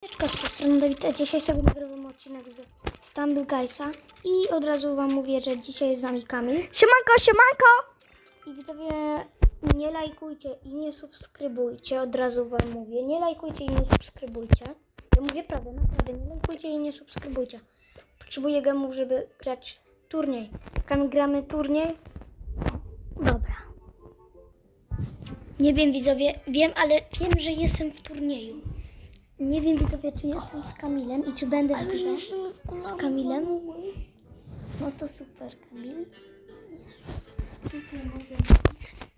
Cześć, z tej strony Dawid, a dzisiaj sobie nagrywam odcinek z Stumble Guysa i od razu wam mówię, że dzisiaj jest z nami Kamil. Siemanko, siemanko! I widzowie, nie lajkujcie i nie subskrybujcie, od razu wam mówię, nie lajkujcie i nie subskrybujcie. Ja mówię prawdę, naprawdę, nie lajkujcie i nie subskrybujcie. Potrzebuję gemów, żeby grać turniej. Kamil, gramy turniej? Dobra. Nie wiem widzowie, wiem, ale wiem, że jestem w turnieju. Nie wiem widzowie, czy jestem z Kamilem i czy będę w grze z Kamilem. No to super, Kamil.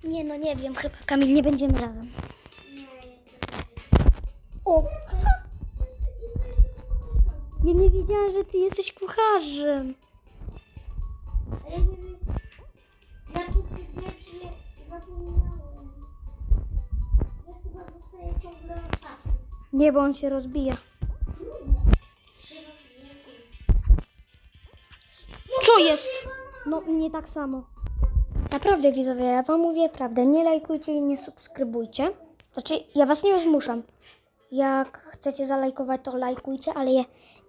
Nie no, nie wiem, chyba Kamil, nie będziemy razem. O! Ja nie wiedziałam, że ty jesteś kucharzem. Ja chyba zostaję ciągle ostatni. Nie, bo on się rozbija. Co jest? No, nie tak samo. Naprawdę, widzowie, ja wam mówię prawdę. Nie lajkujcie i nie subskrybujcie. Znaczy, ja was nie zmuszam. Jak chcecie zalajkować, to lajkujcie, ale ja,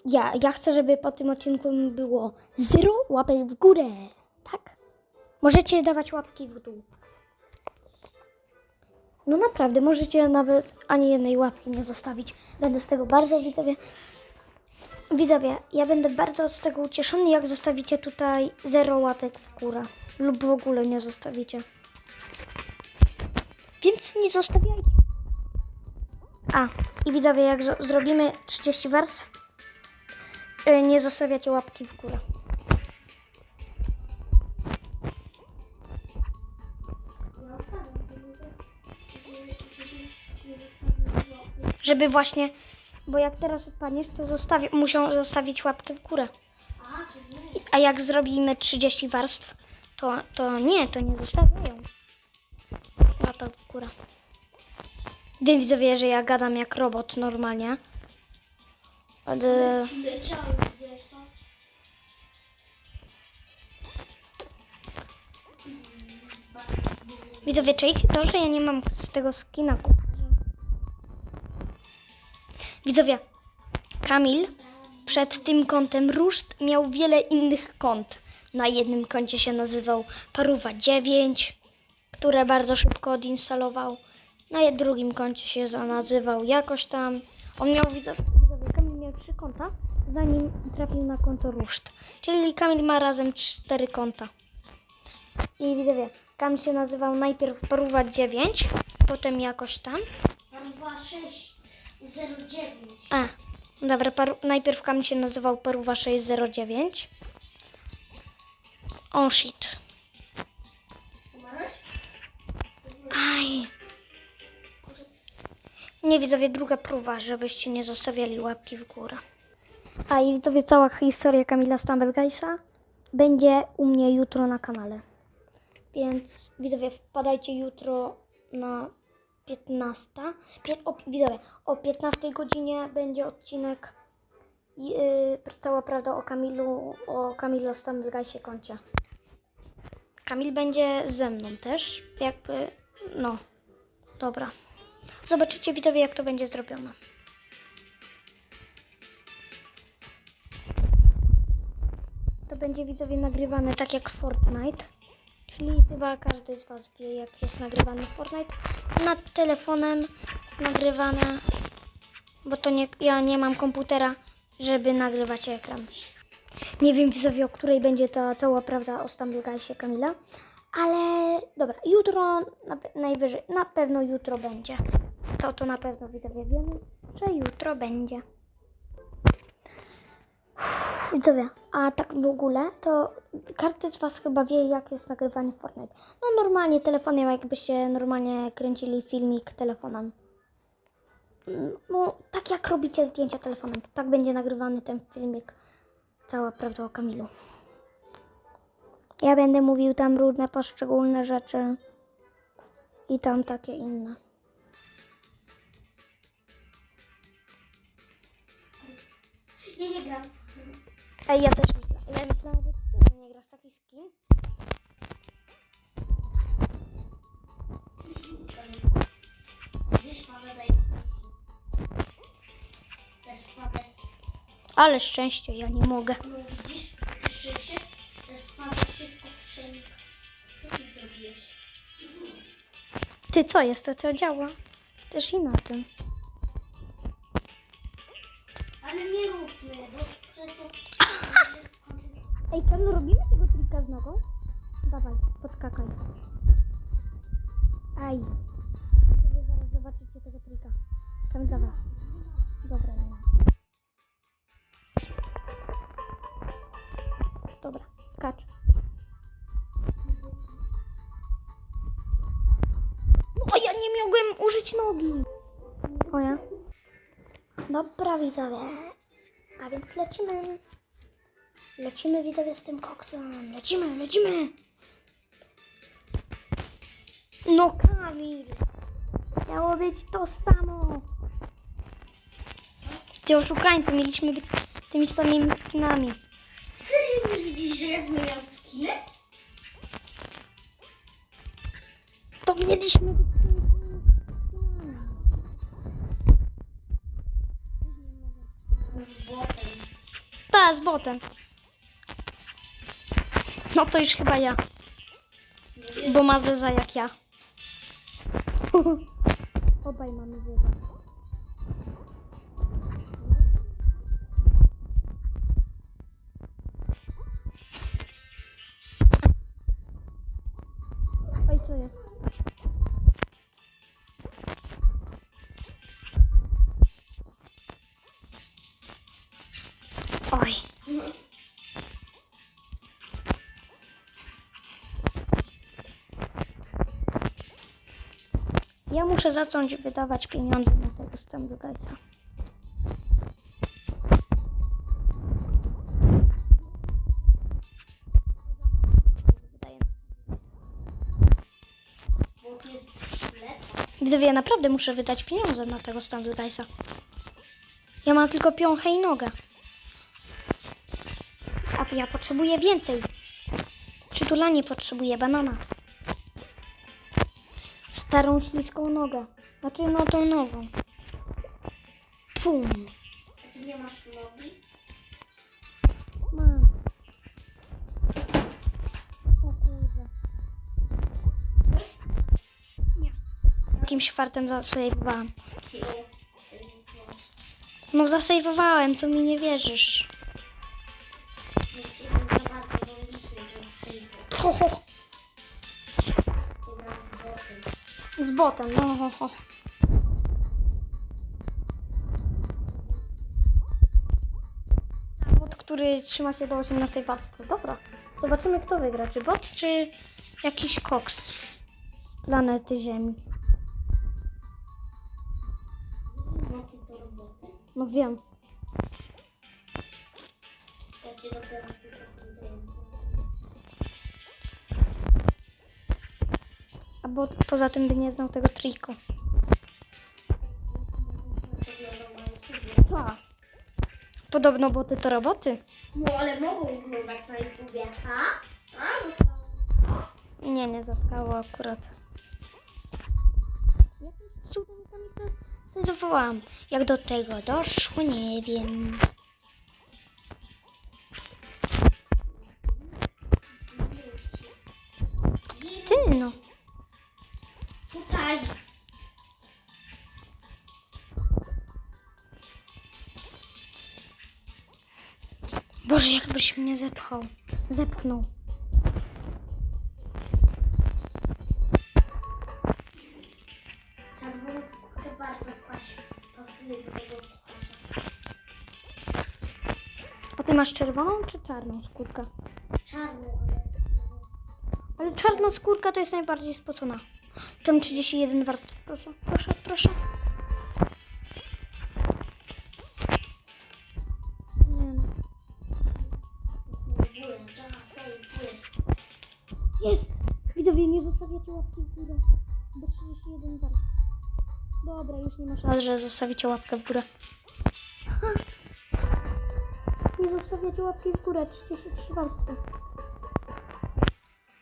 ja, ja chcę, żeby po tym odcinku było zero łapek w górę. Tak? Możecie dawać łapki w dół. No naprawdę, możecie nawet ani jednej łapki nie zostawić. Będę z tego bardzo widzowie. Widzowie, ja będę bardzo z tego ucieszony, jak zostawicie tutaj zero łapek w górę. Lub w ogóle nie zostawicie. Więc nie zostawiajcie. A, i widzowie, jak zrobimy 30 warstw, y, nie zostawiacie łapki w górę. Żeby właśnie, bo jak teraz odpadniesz, to zostawi, muszą zostawić łapkę w górę. A jak zrobimy 30 warstw, to, to nie, to nie zostawiają łapek w górę. Wiem widzowie, że ja gadam jak robot normalnie. Tam. Widzowie, czajcie to, że ja nie mam z tego skina. Widzowie, Kamil przed tym kątem ruszt miał wiele innych kąt. Na jednym kącie się nazywał Paruwa 9, które bardzo szybko odinstalował. Na drugim kącie się nazywał jakoś tam. On miał, widzowie, Kamil miał trzy kąta, zanim trafił na konto ruszt. Czyli Kamil ma razem cztery kąta. I widzowie, Kamil się nazywał najpierw Paruwa 9, potem jakoś tam. Paruwa 6. 09. A, dobra, paru, najpierw kamień się nazywał Paruwa 609. O oh shit. Aj. Nie widzowie, druga próba, żebyście nie zostawiali łapki w górę. A i widzowie, cała historia Kamila Stambelgeisa będzie u mnie jutro na kanale. Więc widzowie, wpadajcie jutro na 15. Pię, o, widzowie, o 15 godzinie będzie odcinek yy, cała prawda o Kamilu, o Kamilu Stambelgeisie koncie. Kamil będzie ze mną też, jakby, no, dobra. Zobaczycie widzowie, jak to będzie zrobione. To będzie widzowie nagrywane tak jak Fortnite. Czyli chyba każdy z Was wie, jak jest nagrywany Fortnite. Nad telefonem nagrywane, bo to nie, ja nie mam komputera, żeby nagrywać ekran. Nie wiem widzowie, o której będzie ta cała prawda o Stambulgajsie Kamila, ale dobra, jutro na, najwyżej, na pewno jutro będzie. To to na pewno widzowie wiemy, że jutro będzie. Widzowie, a tak w ogóle, to każdy z Was chyba wie, jak jest nagrywanie Fortnite. No normalnie telefonem, jakbyście normalnie kręcili filmik telefonem. No, tak jak robicie zdjęcia telefonem, tak będzie nagrywany ten filmik. Cała prawda o Kamilu. Ja będę mówił tam różne poszczególne rzeczy i tam takie inne. Ja nie gram. Ej, ja też myślę. Ja myślałam, że ty nie grasz taki skin. Ale szczęście, ja nie mogę. No. Co ty zrobiłeś? Ty co jest, to to działa? Też i na tym. Z nogą? Dawaj, podskakaj. Aj. Wy zaraz zobaczycie tego trika. Kam, dawaj. Dobra, nie. Dobra, skacz. O, ja nie mogłem użyć nogi. O ja. Dobra, widzowie. A więc lecimy. Lecimy widzowie z tym koksem. Lecimy, lecimy. No Kamil. Miało być to samo. Ty oszukańcy, mieliśmy być tymi samymi skinami. Serio nie widzisz, że ja zmieniam skiny? To mieliśmy być tymi samymi skinami. Ta, z botem. No to już chyba ja. Bo ma zeza jak ja. Obaj mamy zeza. Oj, co jest? Muszę zacząć wydawać pieniądze na tego jest lepszy. Widzowie, ja naprawdę muszę wydać pieniądze na tego Stamblugajsa. Ja mam tylko piąchę i nogę. A ja potrzebuję więcej. Przytulanie potrzebuję, banana. Starą, śliską nogę. Znaczy, no tą nową. Pum. Nie masz nogi? Mam. O kurde. Nie. Jakimś fartem zasejwowałam. No. Zasejwowałem, co mi nie wierzysz. Sejdę. Ho, ho. Botem. Bot, który trzyma się do 18 warstwy. Dobra. Zobaczymy, kto wygra. Czy bot, czy jakiś koks z planety Ziemi. No wiem. Ja cię A bot poza tym by nie znał tego triku. Tak. Podobno boty to roboty. No ale mogą oglądać na YouTubie, a? A? Zostało. Nie, nie zatkało akurat. Jakimś cudem tam to zawołałam. Jak do tego doszło, nie wiem. Boże, jakbyś mnie zepchał. Zepchnął. A ty masz czerwoną czy czarną skórkę? Czarny, ale... Ale czarna skórka to jest najbardziej spocona. Tam 31 warstw. Proszę, proszę, proszę. Jest! Widzowie, nie zostawiacie łapki w górę. Bo 31 warstw. Dobra, już nie ma szans, że zostawicie łapkę w górę. Nie zostawiacie łapki w górę, 33 warstwy.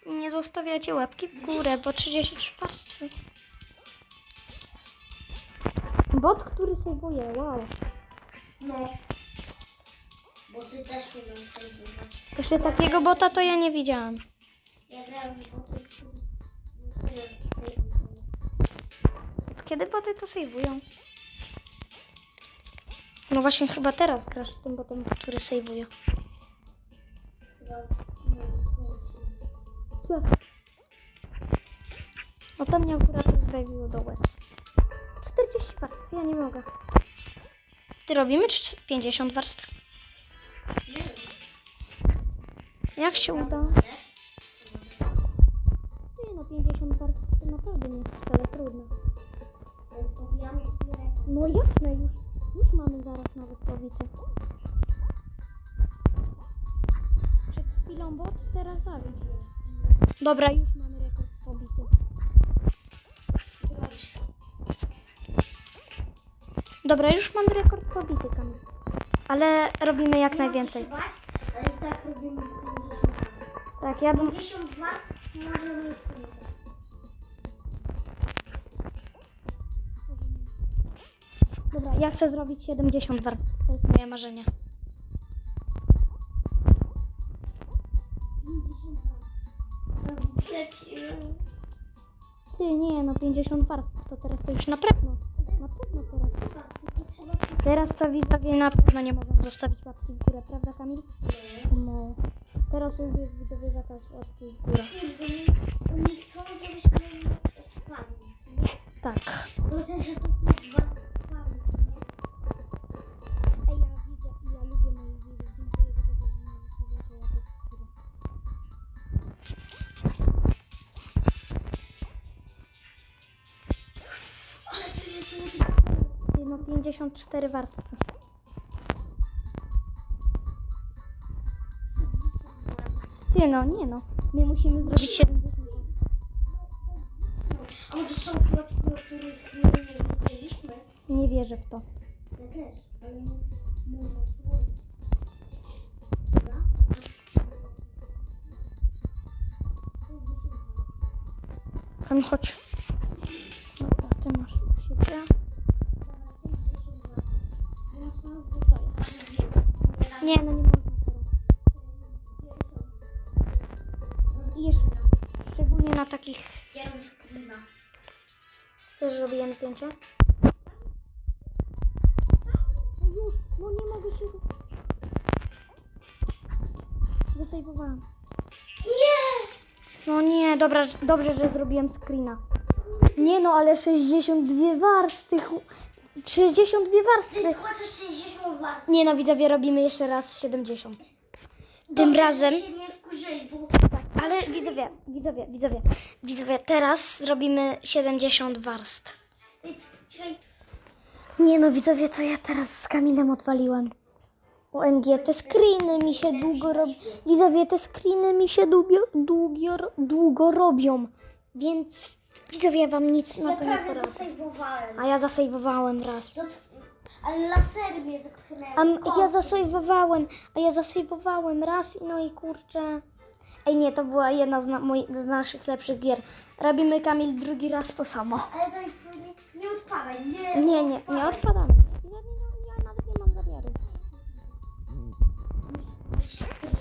Nie zostawiacie łapki w górę, bo 33 warstwy. Bot, który sejwuje, wow. No. boty też umiem sejwować. Jeszcze takiego bota to ja nie widziałam. Ja grałem w. Kiedy boty to sejwują? No właśnie chyba teraz grasz z tym botem, który sejwuje. Co? No to mnie akurat rozbawiło do łez. 40 warstw, ja nie mogę. Ty robimy czy 50 warstw? Jak się uda? Nie? Nie no, 50 warstw to naprawdę nie jest wcale chwilę. No jasne, już, już mamy zaraz nawet pobity. Przed chwilą bot, teraz Dawid. Dobra, już mamy rekord pobity. Dobra, już mamy rekord pobity, Kamil. Ale robimy jak najwięcej. Ale tak robimy 50 warstw. Tak, ja bym... 50 warstw możemy Dobra, ja chcę zrobić 70 warstw. To jest moje marzenie. 50 warstw. Lecimy. Ty, nie, no 50 warstw to teraz to już na pewno. Na pewno teraz. Teraz to widzowie na pewno nie mogą zostawić łapki w górę, prawda Kamil? No. Teraz już jest widzowie zakaz łapki w górę. Oni chcą, żebyśmy? Tak. Ten, że to jest 54 warstwy. Ty, no nie no. My musimy zrobić 70 warstw. A może są kropki, o których nie, nie wiedzieliśmy? Nie wierzę w to. Ja też, ale nie chodź. Na takich... Ja robię screena. Też zrobiłem zdjęcie. No już, no nie mogę się... Zasejwowałam. Nie! No nie, dobra, dobrze, że zrobiłem screena. Nie no, ale 62 warstwy. chu- 62 Ty warstwy. chociaż 60 warstw. Nie no, widzowie, robimy jeszcze raz 70. Tym Dobrze, razem... się nie wkurzyli, bo... Ale widzowie, widzowie, widzowie, widzowie, teraz zrobimy 70 warstw. Nie no, widzowie, to ja teraz z Kamilem odwaliłem. OMG, te screeny mi się długo robią. Widzowie, te screeny mi się długio, długio, długo robią. Więc widzowie, wam nic na ja to nie prawie poradzę. zasejwowałem. A ja zasejwowałem raz. No, co- ale lasery mnie zepchnęły. A m- ja zasejwowałem, a ja zasejwowałem raz, no i kurczę. Ej, nie, to była jedna z, na, moi, z naszych lepszych gier. Robimy Kamil drugi raz to samo. Ale to jest, nie, nie odpadaj, nie. Nie, nie, nie odpadaj. odpadamy. Ja, nie, ja nawet nie mam zamiaru.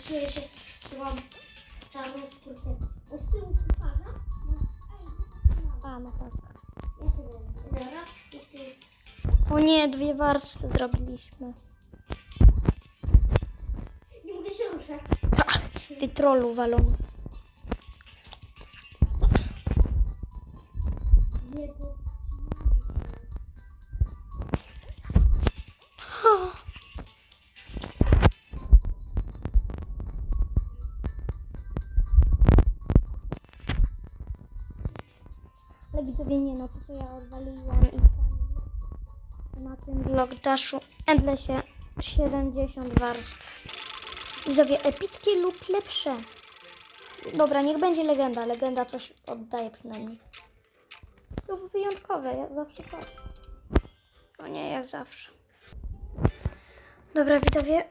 Czuję się, że mam czarną skórkę. Od tyłu kucharza? Ej, A, no tak. ja sobie zaraz i ty. O nie, dwie warstwy zrobiliśmy. Ty trollu bo... Ale widzowie nie, no to ja odwaliłem i na tym vlogdaszu Endlesie 70 warstw. Widzowie, epickie lub lepsze. Dobra, niech będzie legenda. Legenda coś oddaje przynajmniej. Lub wyjątkowe, jak zawsze tak. No nie, jak zawsze. Dobra, widzowie,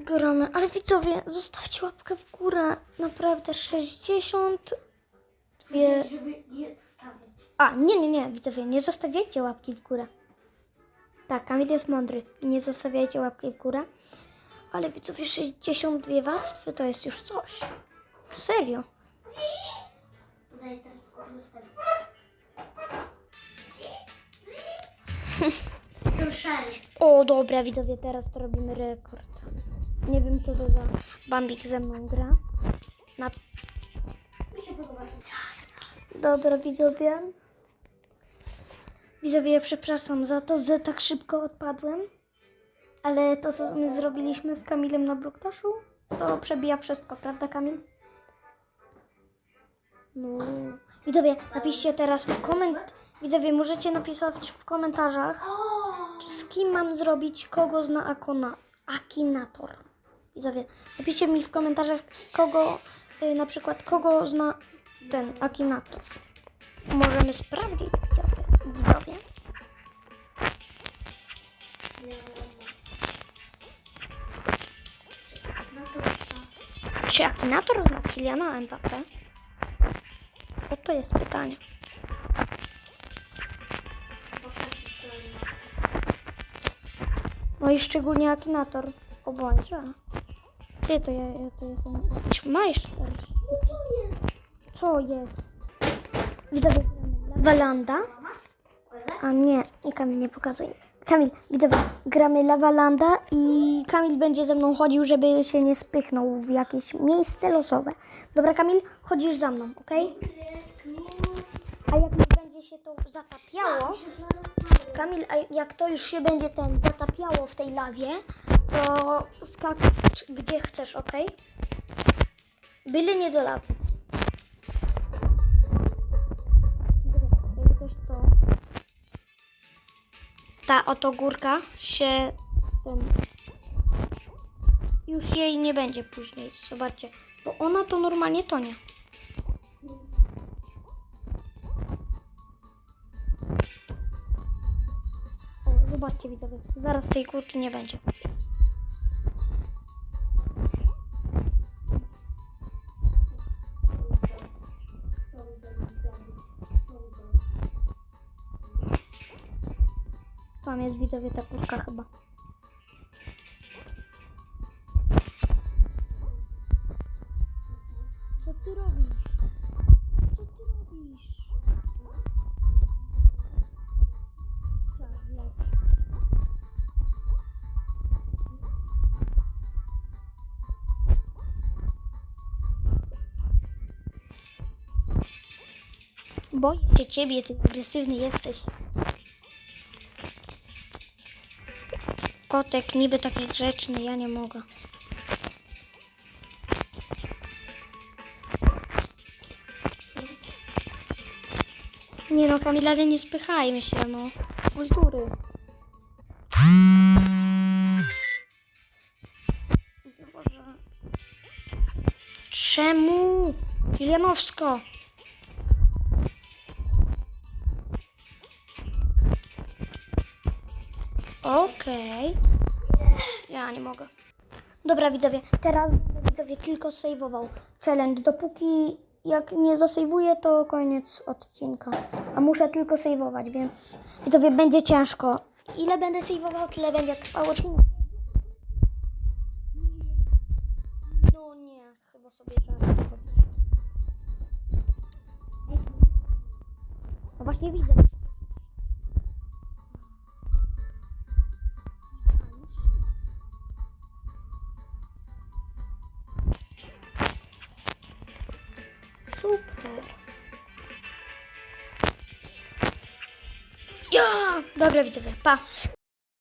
gromy. Ale widzowie, zostawcie łapkę w górę. Naprawdę 60 dwie... Żeby nie. A, nie, nie, nie, widzowie, nie zostawiajcie łapki w górę. Tak, Kamil jest mądry. Nie zostawiajcie łapki w górę. Ale widzowie, 62 warstwy to jest już coś. Serio. O, dobra, widzowie, teraz robimy rekord. Nie wiem, co to za Bambik ze mną gra. Na... Dobra, widzowie. Widzowie, przepraszam za to, że tak szybko odpadłem. Ale to, co my zrobiliśmy z Kamilem na Bruktaszu, to przebija wszystko, prawda, Kamil? No. Widzowie, napiszcie teraz w koment... Widzowie, możecie napisać w komentarzach, z kim mam zrobić, kogo zna Akona, Akinator. Widzowie, napiszcie mi w komentarzach, kogo, y, na przykład, kogo zna ten Akinator. Możemy sprawdzić, widzowie. widzowie. Czy Akinator zna Kyliana Mbappé? Oto jest pytanie. No i szczególnie Akinator. O Boże. Ty, to ja, ja to jestem jakiś majster. Co jest? Lawalanda. Ładne? A nie, i Kamil nie pokazuje. Kamil, widzowie, gramy Lawalanda i Kamil będzie ze mną chodził, żeby się nie spychnął w jakieś miejsce losowe. Dobra, Kamil, chodzisz za mną, ok? A jak już będzie się to zatapiało, Kamil, a jak to już się będzie ten zatapiało w tej lawie, to skacz gdzie chcesz, ok? Byle nie do lawy. Ta oto górka się... Już jej nie będzie później, zobaczcie. Bo ona to normalnie tonie. Zobaczcie widzowie, zaraz tej górki nie będzie. Tam jest widzowie ta górka chyba. Co ty robisz? Co ty robisz? Boję się ciebie, ty agresywny jesteś. Kotek niby taki grzeczny, ja nie mogę. Nie no, Kamilary, nie spychajmy się, no. Kultury. Boże. Czemu? Okej. Ja nie mogę. Dobra widzowie, teraz widzowie tylko sejwował challenge. Dopóki jak nie zasejwuję, to koniec odcinka. A muszę tylko sejwować, więc widzowie będzie ciężko. Ile będę sejwował, tyle będzie trwał odcinek. No nie, chyba sobie robię. No właśnie widzę. Ja! Dobra widzowie, pa.